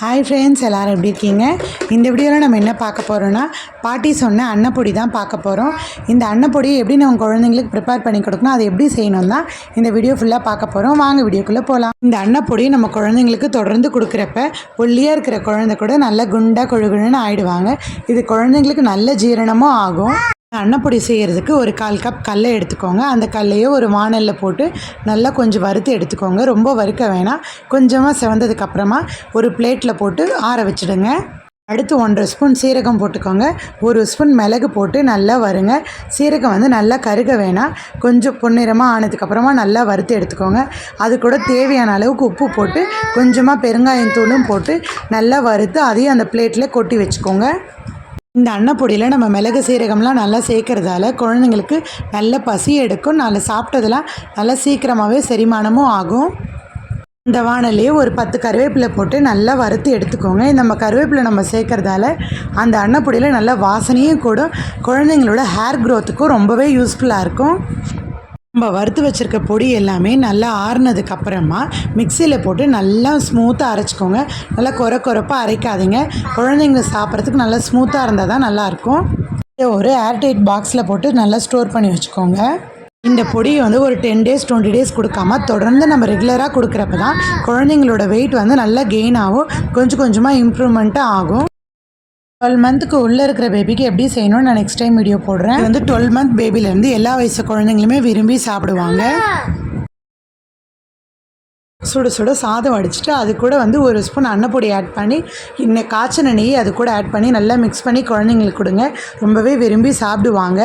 Hi friends எல்லோரும் எப்படி இருக்கீங்க? இந்த வீடியோவில் நம்ம என்ன பார்க்க போகிறோன்னா பாட்டி சொன்ன அன்னப்பொடி தான் பார்க்க போகிறோம் இந்த அன்னப்பொடியை எப்படி நம்ம குழந்தைங்களுக்கு ப்ரிப்பேர் பண்ணி கொடுக்கணும் அதை எப்படி செய்யணும் தான் இந்த வீடியோ ஃபுல்லாக பார்க்க போகிறோம் வாங்க வீடியோக்குள்ளே போகலாம் இந்த அன்னப்பொடியை நம்ம குழந்தைங்களுக்கு தொடர்ந்து கொடுக்குறப்ப ஒல்லியாக இருக்கிற குழந்தை கூட நல்லா குண்டாக கொழுகுழுன்னு ஆயிடுவாங்க. இது குழந்தைங்களுக்கு நல்ல ஜீரணமும் ஆகும். அன்னப்பொடி செய்கிறதுக்கு ஒரு கால் கப் கல்லை எடுத்துக்கோங்க. அந்த கடலையை ஒரு வானலில் போட்டு நல்லா கொஞ்சம் வறுத்து எடுத்துக்கோங்க. ரொம்ப வறுக்க வேணாம். கொஞ்சமாக செவந்ததுக்கப்புறமா ஒரு பிளேட்டில் போட்டு ஆற வச்சிடுங்க. அடுத்து ஒன்றரை ஸ்பூன் சீரகம் போட்டுக்கோங்க. ஒரு ஸ்பூன் மிளகு போட்டு நல்லா வருங்க. சீரகம் வந்து நல்லா கருக வேணாம். கொஞ்சம் பொன்னிறமாக ஆனதுக்கப்புறமா நல்லா வறுத்து எடுத்துக்கோங்க. அது கூட தேவையான அளவுக்கு உப்பு போட்டு கொஞ்சமாக பெருங்காயம் தூளும் போட்டு நல்லா வறுத்து அதையும் அந்த பிளேட்டில் கொட்டி வச்சுக்கோங்க. இந்த அன்னப்பொடியில் நம்ம மிளகு சீரகம்லாம் நல்லா சேர்க்கறதால குழந்தைங்களுக்கு நல்ல பசி எடுக்கும். நல்லா சாப்பிட்டதெல்லாம் நல்லா சீக்கிரமாகவே செரிமானமும் ஆகும். இந்த வானல்லையே ஒரு பத்து கருவேப்பிலை போட்டு நல்லா வறுத்து எடுத்துக்கோங்க. நம்ம கருவேப்பிலை நம்ம சேர்க்கறதால அந்த அன்னப்பொடியில் நல்ல வாசனையும் கூட குழந்தைங்களோட ஹேர் க்ரோத்துக்கும் ரொம்பவே யூஸ்ஃபுல்லாக இருக்கும். நம்ம வறுத்து வச்சுருக்க பொடி எல்லாமே நல்லா ஆறுனதுக்கு அப்புறமா மிக்சியில் போட்டு நல்லா ஸ்மூத்தாக அரைச்சிக்கோங்க. நல்லா குறை குறைப்பாக அரைக்காதீங்க. குழந்தைங்க சாப்பிட்றதுக்கு நல்லா ஸ்மூத்தாக இருந்தால் தான் நல்லாயிருக்கும் இதை ஒரு ஏர்டைட் பாக்ஸில் போட்டு நல்லா ஸ்டோர் பண்ணி வச்சுக்கோங்க. இந்த பொடியை வந்து ஒரு டென் டேஸ் டுவெண்ட்டி டேஸ் கொடுக்காம தொடர்ந்து நம்ம ரெகுலராக கொடுக்குறப்ப தான் குழந்தைங்களோட வெயிட் வந்து நல்லா கெயின் ஆகும். கொஞ்சம் கொஞ்சமாக இம்ப்ரூவ்மெண்ட்டாக ஆகும். டுவெல் மந்த்துக்கு உள்ளே இருக்கிற பேபிக்கு எப்படி செய்யணும்னு நான் நெக்ஸ்ட் டைம் வீடியோ போடுறேன். வந்து டுவெல் மந்த் பேபிலேருந்து எல்லா வயசு குழந்தைங்களுமே விரும்பி சாப்பிடுவாங்க. சுட சுட சாதம் அடிச்சுட்டு அது கூட வந்து ஒரு ஸ்பூன் அன்னப்பொடி ஆட் பண்ணி இன்னும் காய்ச்சின நெய் அது கூட ஆட் பண்ணி நல்லா மிக்ஸ் பண்ணி குழந்தைங்களுக்கு கொடுங்க. ரொம்பவே விரும்பி சாப்பிடுவாங்க.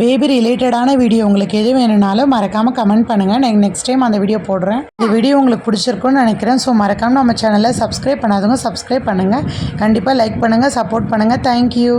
பேபி ரிலேட்டடான வீடியோ உங்களுக்கு எது வேணும்னாலும் மறக்காமல் கமெண்ட் பண்ணுங்கள் நான் நெக்ஸ்ட் டைம் அந்த வீடியோ போடுறேன். இந்த வீடியோ உங்களுக்கு பிடிச்சிருக்கும்னு நினைக்கிறேன். ஸோ மறக்காமல் நம்ம சேனலை சப்ஸ்கிரைப் பண்ணாதவங்க சப்ஸ்கிரைப் பண்ணுங்கள் கண்டிப்பாக லைக் பண்ணுங்கள் சப்போர்ட் பண்ணுங்கள் தேங்க்யூ